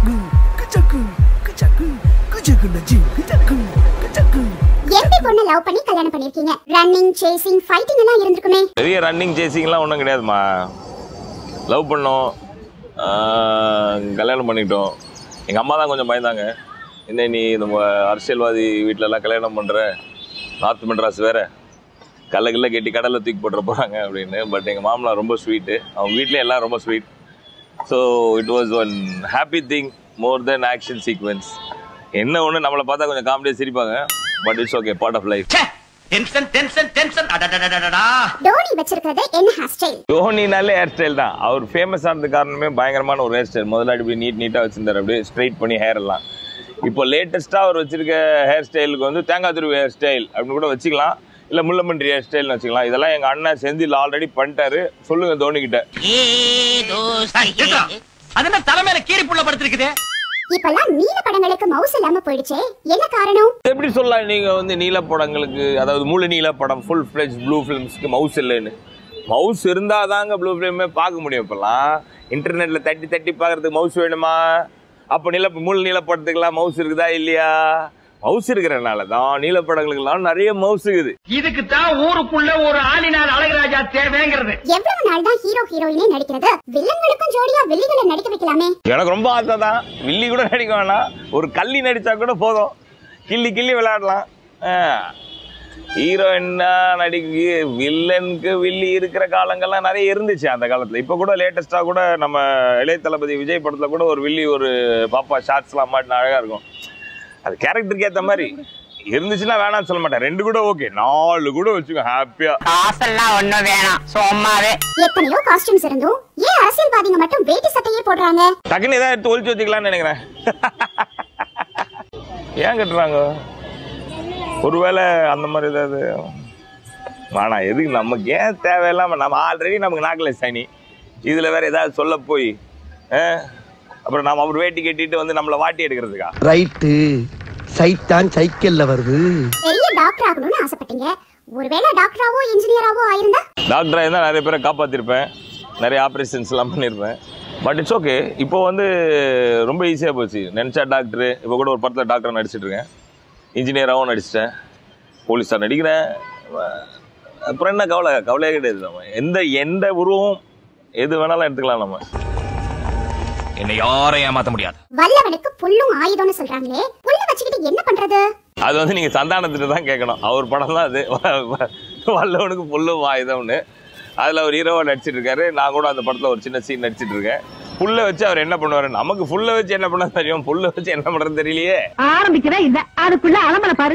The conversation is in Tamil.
Kucaku, kucaku, kucaku, kucaku naji, kucaku, kucaku. எந்த பொண்ணை லவ் பண்ணி கல்யாணம் பண்ணிருக்கீங்க ரன்னிங் சேசிங் ஃபைட்டிங் எல்லாம் இருந்திருக்குமே. பெரிய ரன்னிங் சேசிங்லாம் ஒன்றும் கிடையாதுமா. லவ் பண்ணோம். கல்யாணம் பண்ணிட்டோம் எங்கள் அம்மா தான் கொஞ்சம் பயந்தாங்க. என்ன நீ நம்ம அரசியல்வாதி வீட்டிலலாம் கல்யாணம் பண்ணுற நார்த் மெட்ராஸ் வேற. கல்ல கில்ல கட்டி கடலில் தூக்கி போட்டுற போகிறாங்க அப்படின்னு. பட் எங்கள் மாமனார் ரொம்ப ஸ்வீட்டு அவங்க வீட்லேயும் எல்லாம் ரொம்ப sweet so it was one happy thing more then action sequence என்ன ஒன்று நம்மளை பார்த்தா கொஞ்சம் காமெடியாக சிரிப்பாங்க but it's okay part of life tension tension tension அடடடடடடா Dhoni வச்சிருக்கிறது என்ன ஹேர் ஸ்டைல் தோனினாலே ஹேர் ஸ்டைல் தான். அவர் ஃபேமஸ் ஆனது காரணமே பயங்கரமான ஒரு ஹேர் ஸ்டைல் முதல்ல இப்படி நீட் நீட்டாக வச்சிருந்தார். அப்படியே ஸ்ட்ரைட் பண்ணி ஹேர் எல்லாம். இப்போ லேட்டஸ்ட்டாக அவர் வச்சிருக்க ஹேர் ஸ்டைலுக்கு வந்து தேங்காய் துருவி ஹேர் ஸ்டைல் அப்படின்னு கூட வச்சுக்கலாம். இல்லை முள்ளமன்றி ஹேர் ஸ்டைல்னு வச்சுக்கலாம். இதெல்லாம் எங்கள் அண்ணன் செந்தில் ஆல்ரெடி பண்ணிட்டாரு. சொல்லுங்க தோனி கிட்ட அது என்ன தலைமையில கீரி புள்ள படுத்திருக்குது? இப்பெல்லாம் நீல படங்களுக்கு மவுஸ் இல்லாம போயிடுச்சே. என்ன காரணம்? எப்படி சொல்லலாம் நீங்கள் வந்து நீல படங்களுக்கு அதாவது முழு நீல படம் ஃபுல் ஃப்ளெஜ் ப்ளூ ஃபிலிம்ஸ்க்கு மவுஸ் இல்லைன்னு. மவுஸ் இருந்தால் தாங்க ப்ளூ ஃபிலிமே பார்க்க முடியும் இப்போல்லாம். இன்டர்நெட்டில் தட்டி தட்டி பார்க்கறதுக்கு மவுஸ் வேணுமா? அப்போ நீல முழு நீல படத்துக்கெல்லாம் மவுஸ் இருக்குதா இல்லையா? மவுஸ் இருக்கிறனால தான் நீல படங்களுக்கெல்லாம் நிறைய மவுஸ் இருக்குது இதுக்கு தான் ஊருக்குள்ள ஒரு ஆளினார் அழகராஜா தேவைங்கிறது. எவ்வளவு நாள் தான் ஹீரோ ஹீரோயினே நடிக்கிறது? வில்லன்களுக்கும் ஜோடியா வில்லிகளை நடிக்க வைக்கலாமே? எனக்கு ரொம்ப ஆசை தான். வில்லி கூட நடிக்க வேணாம். ஒரு கள்ளி நடித்தா கூட போதும். கிள்ளி கிள்ளி விளையாடலாம். ஹீரோயின்னா நடிக்க வில்லனுக்கு வில்லி இருக்கிற காலங்கள்லாம் நிறைய இருந்துச்சு அந்த காலத்தில். இப்போ கூட லேட்டஸ்ட்டாக கூட நம்ம இளைய தளபதி விஜய் படத்தில் கூட ஒரு வில்லி ஒரு பாப்பா ஷார்ட்ஸ்லாம் மாட்டின அழகாக இருக்கும். அது கேரக்டருக்கு ஏற்ற மாதிரி. இருந்துச்சுன்னா வேணாம்னு சொல்ல மாட்டேன். ரெண்டு கூட ஓகே நாலு கூட வச்சுக்கோ ஹாப்பியாக காசெல்லாம் ஒண்ணும் வேணாம். சும்மாவே. எத்தனையோ காஸ்டியூம்ஸ் இருந்தும் ஏன் அரசியல்வாதிங்க மட்டும் வேட்டி சட்டையே போடுறாங்க? டக்குன்னு ஏதாவது எடுத்து ஒழிச்சு வச்சுக்கலாம்னு நினைக்கிறேன். ஏன் கட்டுறாங்க? ஒருவேளை அந்த மாதிரி ஏதாவது வேணாம். எதுக்கு நமக்கு ஏன் தேவையில்லாம நம்ம ஆல்ரெடி நமக்கு நாக்கில் சனி இதில் வேற ஏதாவது சொல்ல போய் ஆ? அப்புறம் நம்ம அவர் வேட்டி கட்டிட்டு வந்து நம்மளை வாட்டி எடுக்கிறதுக்கா? ரைட்டு சைத்தான் சைக்கிள்ல வருது. பெரிய டாக்டர் ஆகணும்னு ஆசைப்பட்டீங்க. ஒருவேளை டாக்டராவோ இன்ஜினியராவோ ஆயிருந்தா? டாக்டராக இருந்தால் நிறைய பேரை காப்பாற்றிருப்பேன் நிறைய ஆப்ரேஷன்ஸ்லாம் பண்ணியிருப்பேன் பட் இட்ஸ் ஓகே இப்போ வந்து ரொம்ப ஈஸியாக போச்சு. நினச்சா டாக்டரு இப்போ கூட ஒரு படத்தில் டாக்டர் நடிச்சிட்டு இருக்கேன். இன்ஜினியராகவும் நடிச்சிட்டேன். போலீஸாக நடிக்கிறேன். அப்புறம் என்ன கவலை? கவலையே கிடையாது நம்ம. எந்த எந்த உருவம் எது வேணாலும் எடுத்துக்கலாம் நம்ம. என்னை யாரையும் ஏமாத்த முடியாது. வல்லவனுக்கு புல்லும் ஆயுதம்னு சொல்றாங்களே புல்ல வச்சுக்கிட்டு என்ன பண்றது? அது வந்து நீங்கள் சந்தானத்திட்ட தான் கேட்கணும். அவர் படம் தான் அது. வல்லவனுக்கு புல்லும் ஆயுதம்னு. அதில் ஒரு ஹீரோவாக நடிச்சிட்டு இருக்காரு நான் கூட அந்த படத்தில் ஒரு சின்ன சீன் நடிச்சிட்டு இருக்கேன் புல்லை வச்சு அவர் என்ன பண்ணுவாரு? நமக்கு புல்லை வச்சு என்ன பண்ண தெரியும்? புல்லை வச்சு என்ன பண்ணுறது தெரியலையே. ஆரம்பிக்கிறேன் இல்ல. அதுக்குள்ள அலமல பாரு.